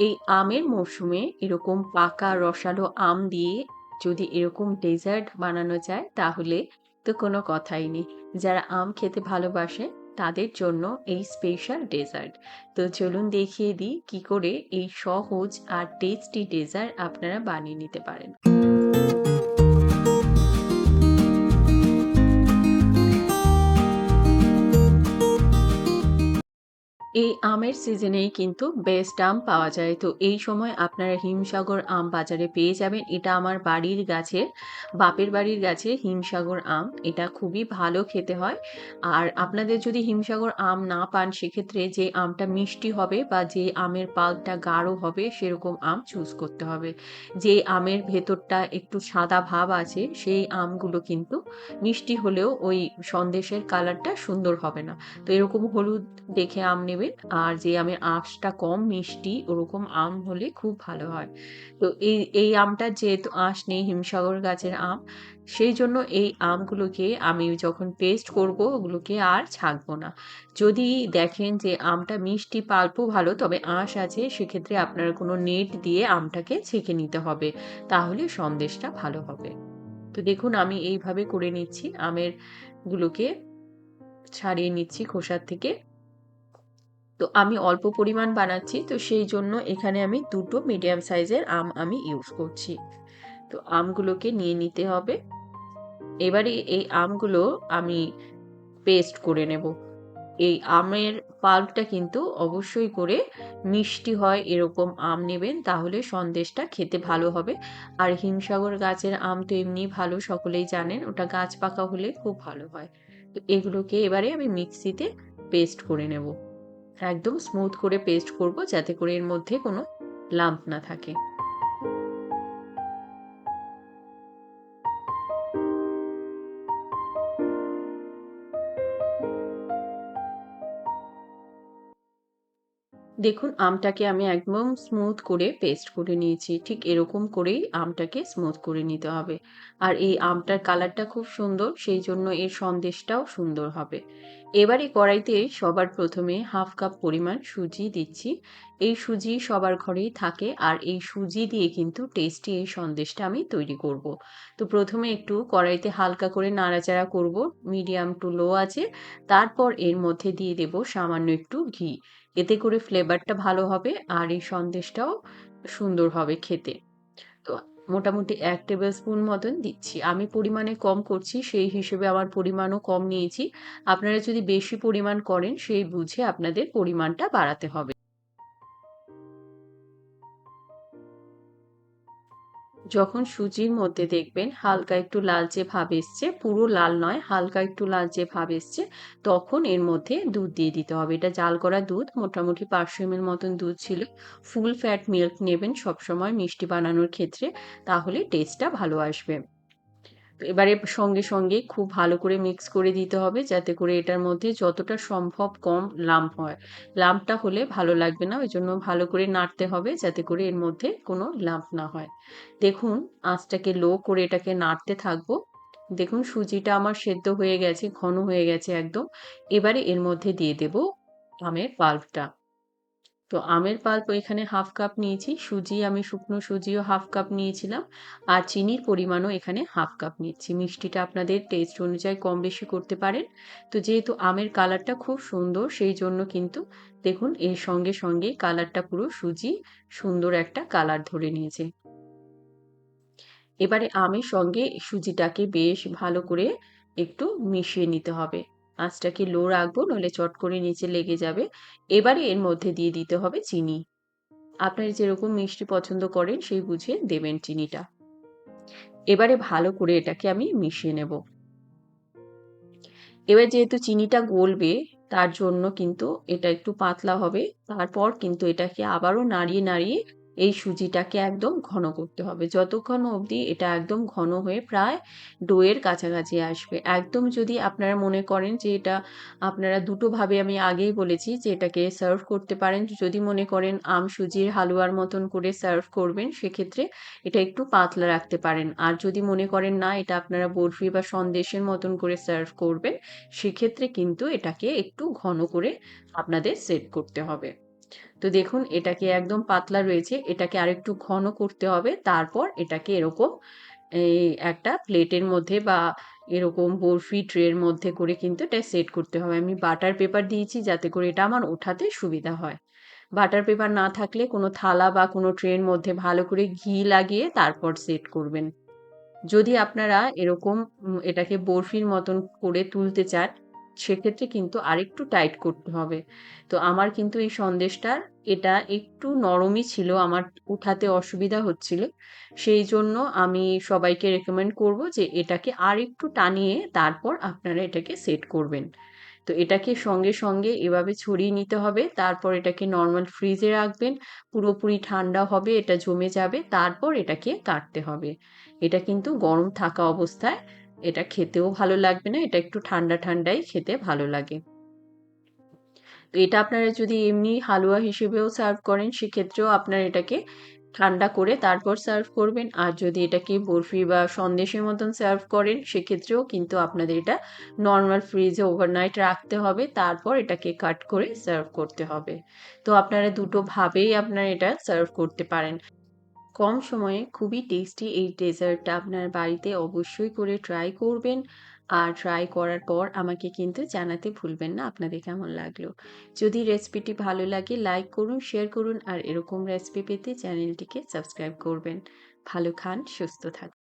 এই আমের মরশুমে এরকম পাকা রসালো আম দিয়ে যদি এরকম ডেজার্ট বানানো যায়, তাহলে তো কোনো কথাই নেই। যারা আম খেতে ভালোবাসে, তাদের জন্য এই স্পেশাল ডেজার্ট তো চলুন দেখিয়ে দিই কি করে এই সহজ আর টেস্টি ডেজার্ট আপনারা বানিয়ে নিতে পারেন। এই আমের সিজনেই কিন্তু বেস্ট আম পাওয়া যায়। তো এই সময় আপনারা হিমসাগর আম বাজারে পেয়ে যাবেন। এটা আমার বাড়ির গাছের, বাপের বাড়ির গাছের হিমসাগর আম। এটা খুবই ভালো খেতে হয়। আর আপনাদের যদি হিমসাগর আম না পান সেক্ষেত্রে যে আমটা মিষ্টি হবে বা যে আমের পাল্পটা গাঢ় হবে সেরকম আম চুজ করতে হবে। যে আমের ভেতরটা একটু সাদা ভাব আছে সেই আমগুলো কিন্তু মিষ্টি হলেও ওই সন্দেশের কালারটা সুন্দর হবে না। তো এরকম হলুদ দেখে আম নেবেন আর যে আমের আঁশটা কম মিষ্টি ওরকম আম হলে খুব ভালো হয়। তো এই এই আমটার যেহেতু আঁশ নেই হিমসাগর গাছের আম, সেই জন্য এই আমগুলোকে আমি যখন পেস্ট করব ওগুলোকে আর ছাঁকবো না। যদি দেখেন যে আমটা মিষ্টি পাল্প ভালো তবে আঁশ আছে সেক্ষেত্রে আপনার কোনো নেট দিয়ে আমটাকে ছেঁকে নিতে হবে। তাহলে সন্দেশটা ভালো হবে। তো দেখুন আমি এইভাবে করে নিচ্ছি আমের গুলোকে ছাড়িয়ে নিচ্ছি খোসার থেকে। তো আমি অল্প পরিমাণ বানাচ্ছি, তো সেই জন্য এখানে আমি দুটো মিডিয়াম সাইজের আম আমি ইউজ করছি। তো আমগুলোকে নিয়ে নিতে হবে। এবারে এই আমগুলো আমি পেস্ট করে নেব। এই আমের পাল্পটা কিন্তু অবশ্যই করে মিষ্টি হয়, এরকম আম নেবেন, তাহলে সন্দেশটা খেতে ভালো হবে। আর হিমসাগর গাছের আম তো এমনি ভালো, সকলেই জানেন, ওটা গাছ পাকা হলে খুব ভালো হয়। তো এগুলোকে এবারে আমি মিক্সিতে পেস্ট করে নেব। একদম স্মুথ করে পেস্ট করব যাতে করে এর মধ্যে কোনো লাম্প না থাকে। দেখুন, আমটাকে আমি একদম স্মুথ করে পেস্ট করে নিয়েছি। ঠিক এরকম করেই আমটাকে স্মুথ করে নিতে হবে। আর এই আমটার কালারটা খুব সুন্দর, সেই জন্য এর সন্দেশটাও সুন্দর হবে। এবারে কড়াইতে সবার প্রথমে হাফ কাপ পরিমাণ সুজি দিচ্ছি। এই সুজি সবার ঘরেই থাকে আর এই সুজি দিয়ে কিন্তু টেস্টি এই সন্দেশটা আমি তৈরি করব। তো প্রথমে একটু কড়াইতে হালকা করে নাড়াচাড়া করব মিডিয়াম টু লো আছে। তারপর এর মধ্যে দিয়ে দেব সামান্য একটু ঘি। এতে করে ফ্লেভারটা ভালো হবে আর এই সন্দেশটাও সুন্দর হবে খেতে। মোটামুটি এক টেবিল স্পুন মতন দিচ্ছি। আমি পরিমাণে কম করছি, সেই হিসেবে আমার পরিমাণও কম নিয়েছি। আপনারা যদি বেশি পরিমাণ করেন, সেই বুঝে আপনাদের পরিমাণটা বাড়াতে হবে। যখন সুজির মধ্যে দেখবেন হালকা একটু লালচে ভাব এসছে, পুরো লাল নয়, হালকা একটু লালচে ভাব এসছে, তখন এর মধ্যে দুধ দিয়ে দিতে হবে। এটা জাল করা দুধ, মোটামুটি পাঁচশো এমএল মতন দুধ ছিল। ফুল ফ্যাট মিল্ক নেবেন সবসময় মিষ্টি বানানোর ক্ষেত্রে, তাহলে টেস্টটা ভালো আসবে। এবারে সঙ্গে সঙ্গে খুব ভালো করে মিক্স করে দিতে হবে যাতে করে এটার মধ্যে যতটা সম্ভব কম লাম্প হয়। লাম্পটা হলে ভালো লাগবে না ওই জন্য ভালো করে নাড়তে হবে যাতে করে এর মধ্যে কোনো লাম্প না হয়। দেখুন, আঁচটাকে লো করে এটাকে নাড়তে থাকব। দেখুন, সুজিটা আমার সেদ্ধ হয়ে গেছে, ঘন হয়ে গেছে একদম। এবারে এর মধ্যে দিয়ে দেব আমের পাল্পটা তো আমের পাল্প এখানে হাফ কাপ নিয়েছি, সুজি, আমি শুকনো সুজিও হাফ কাপ নিয়েছিলাম আর চিনির পরিমাণও এখানে হাফ কাপ নিচ্ছি মিষ্টিটা আপনাদের টেস্ট অনুযায়ী কম বেশি করতে পারেন। তো যেহেতু আমের কালারটা খুব সুন্দর, সেই জন্য কিন্তু দেখুন, এর সঙ্গে সঙ্গে কালারটা পুরো সুজি সুন্দর একটা কালার ধরে নিয়েছে। এবারে আমের সঙ্গে সুজিটাকে বেশ ভালো করে একটু মিশিয়ে নিতে হবে। আঁচটাকে লো রাখব? নইলে চট করে নিচে লেগে যাবে। এবারে এর মধ্যে দিয়ে দিতে হবে চিনি। আপনার যেরকম মিষ্টি পছন্দ করেন, সেই বুঝে দেবেন চিনিটা। এবারে ভালো করে এটাকে আমি মিশিয়ে নেব। এবার যেহেতু চিনিটা গলবে, তার জন্য কিন্তু এটা একটু পাতলা হবে। তারপর কিন্তু এটাকে আবারও নাড়িয়ে নাড়িয়ে এই সুজিটাকে একদম ঘন করতে হবে। যতক্ষণ অবধি এটা একদম ঘন হয়ে প্রায় ডোয়ের কাছাকাছি আসবে। একদম যদি আপনারা মনে করেন যে এটা আপনারা দুটোভাবে আমি আগেই বলেছি যে এটাকে সার্ভ করতে পারেন। যদি মনে করেন আম সুজির হালুয়ার মতন করে সার্ভ করবেন, সেক্ষেত্রে এটা একটু পাতলা রাখতে পারেন। আর যদি মনে করেন না এটা আপনারা বরফি বা সন্দেশের মতন করে সার্ভ করবেন, সেক্ষেত্রে কিন্তু এটাকে একটু ঘন করে আপনাদের সেট করতে হবে। তো দেখুন, এটাকে একদম পাতলা রয়েছে, এটাকে আরেকটু ঘন করতে হবে, তারপর এটাকে এরকম এই একটা প্লেটের মধ্যে বা এরকম বরফি ট্রের মধ্যে করে কিন্তু এটা সেট করতে হবে। আমি বাটার পেপার দিয়েছি যাতে করে এটা আমার ওঠাতে সুবিধা হয়। বাটার পেপার না থাকলে কোনো থালা বা কোনো ট্রের মধ্যে ভালো করে ঘি লাগিয়ে তারপর সেট করবেন। যদি আপনারা এরকম এটাকে বরফির মতন করে তুলতে চান সেক্ষেত্রে কিন্তু আরেকটু টাইট করতে হবে। তো আমার কিন্তু এই সন্দেশটার এটা একটু নরমই ছিল, আমার উঠাতে অসুবিধা হচ্ছিল। সেই জন্য আমি সবাইকে রেকমেন্ড করব যে এটাকে আরেকটু টানিয়ে তারপর আপনারা এটাকে সেট করবেন। তো এটাকে সঙ্গে সঙ্গে এভাবে ছড়িয়ে নিতে হবে, তারপর এটাকে নর্মাল ফ্রিজে রাখবেন, পুরোপুরি ঠান্ডা হবে, এটা জমে যাবে, তারপর এটাকে কাটতে হবে। এটা কিন্তু গরম থাকা অবস্থায় এটা খেতেও ভালো লাগবে না, এটা একটু ঠান্ডা ঠান্ডাই খেতে ভালো লাগে। তো এটা আপনারা যদি এমনি হালুয়া হিসেবেও সার্ভ করেন, সেক্ষেত্রেও আপনার এটাকে ঠান্ডা করে তারপর সার্ভ করবেন। আর যদি এটাকে বরফি বা সন্দেশের মতন সার্ভ করেন, সেক্ষেত্রেও কিন্তু আপনাদের এটা নর্মাল ফ্রিজে ওভারনাইট রাখতে হবে, তারপর এটাকে কাট করে সার্ভ করতে হবে। তো আপনারা দুটো ভাবেই আপনারা এটা সার্ভ করতে পারেন। কম সময়ে খুবই টেস্টি এই ডেজার্টটা আপনার বাড়িতে অবশ্যই করে ট্রাই করবেন। আর ট্রাই করার পর আমাকে কিন্তু জানাতে ভুলবেন না আপনাদের কেমন লাগল। যদি রেসিপিটি ভালো লাগে লাইক করুন শেয়ার করুন আর এরকম রেসিপি পেতে চ্যানেলটিকে সাবস্ক্রাইব করবেন। ভালো খান, সুস্থ থাকুন।